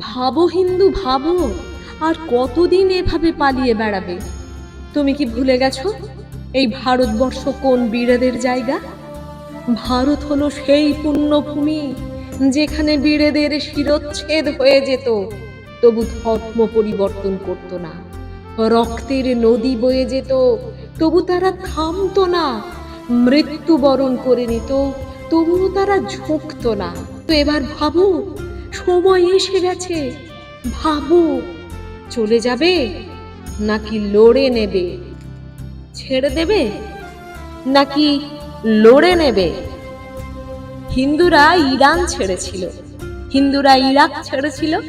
ভাবো হিন্দু, ভাবো। আর কতদিন এভাবে পালিয়ে বেড়াবে? তুমি কি ভুলে গেছো? এই ভারতবর্ষ কোন বীরেদের জায়গা? ভারত হলো সেই পুণ্যভূমি যেখানে বীরেদের শিরচ্ছেদ হয়ে যেত, তবু ধর্ম পরিবর্তন করত না। রক্তের নদী বয়ে যেত, তবু তারা থামতো না। মৃত্যুবরণ করে নিত, তবুও তারা ঝুঁকতো না। তো এবার ভাবো, সময় এসে গেছে, ভাবো, চলে যাবে নাকি লড়ে নেবে? ছেড়ে দেবে নাকি লড়ে নেবে? হিন্দুরা ইরান ছেড়েছিল। হিন্দুরা ইরাক ছেড়েছিল।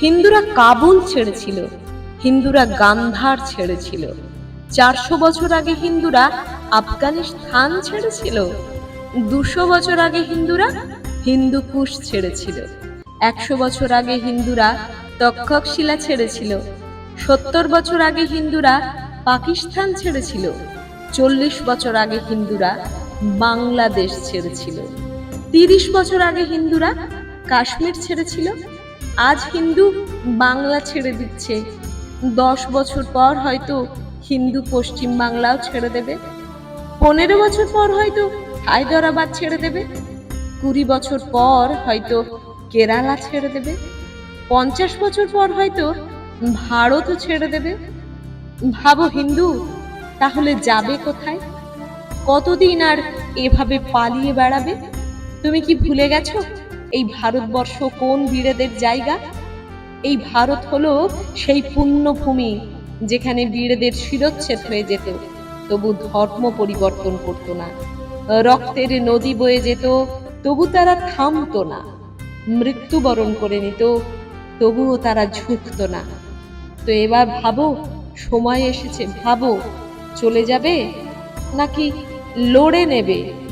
হিন্দুরা কাবুল ছেড়েছিল। হিন্দুরা গান্ধার ছেড়েছিল। চারশো বছর আগে হিন্দুরা আফগানিস্তান ছেড়েছিল। দুশো বছর আগে হিন্দুরা হিন্দু কুশ ছেড়েছিল। একশো বছর আগে হিন্দুরা তক্ষকশিলা ছেড়েছিল। সত্তর বছর আগে হিন্দুরা পাকিস্তান ছেড়েছিল। চল্লিশ বছর আগে হিন্দুরা বাংলাদেশ ছেড়েছিল। তিরিশ বছর আগে হিন্দুরা কাশ্মীর ছেড়েছিল, আজ হিন্দু বাংলা ছেড়ে দিচ্ছে। দশ বছর পর হয়তো হিন্দু পশ্চিম বাংলাও ছেড়ে দেবে। পনেরো বছর পর হয়তো হায়দরাবাদ ছেড়ে দেবে। কুড়ি বছর পর হয়তো কেরালা ছেড়ে দেবে। পঞ্চাশ বছর পর হয়তো ভারতও ছেড়ে দেবে। ভাবো হিন্দু, তাহলে যাবে কোথায়? কতদিন আর এভাবে পালিয়ে বেড়াবে? তুমি কি ভুলে গেছো? এই ভারতবর্ষ কোন বীরেদের জায়গা? এই ভারত হলো সেই পুণ্যভূমি যেখানে বীরেদের শিরচ্ছেদ হয়ে যেত, তবু ধর্ম পরিবর্তন করতো না। রক্তের নদী বয়ে যেত, তবু তারা থামতো না। মৃত্যুবরণ করে নিত, তবুও তারা ঝুঁকতো না। তো এবার ভাবো, সময় এসেছে, ভাবো, চলে যাবে নাকি লড়ে নেবে?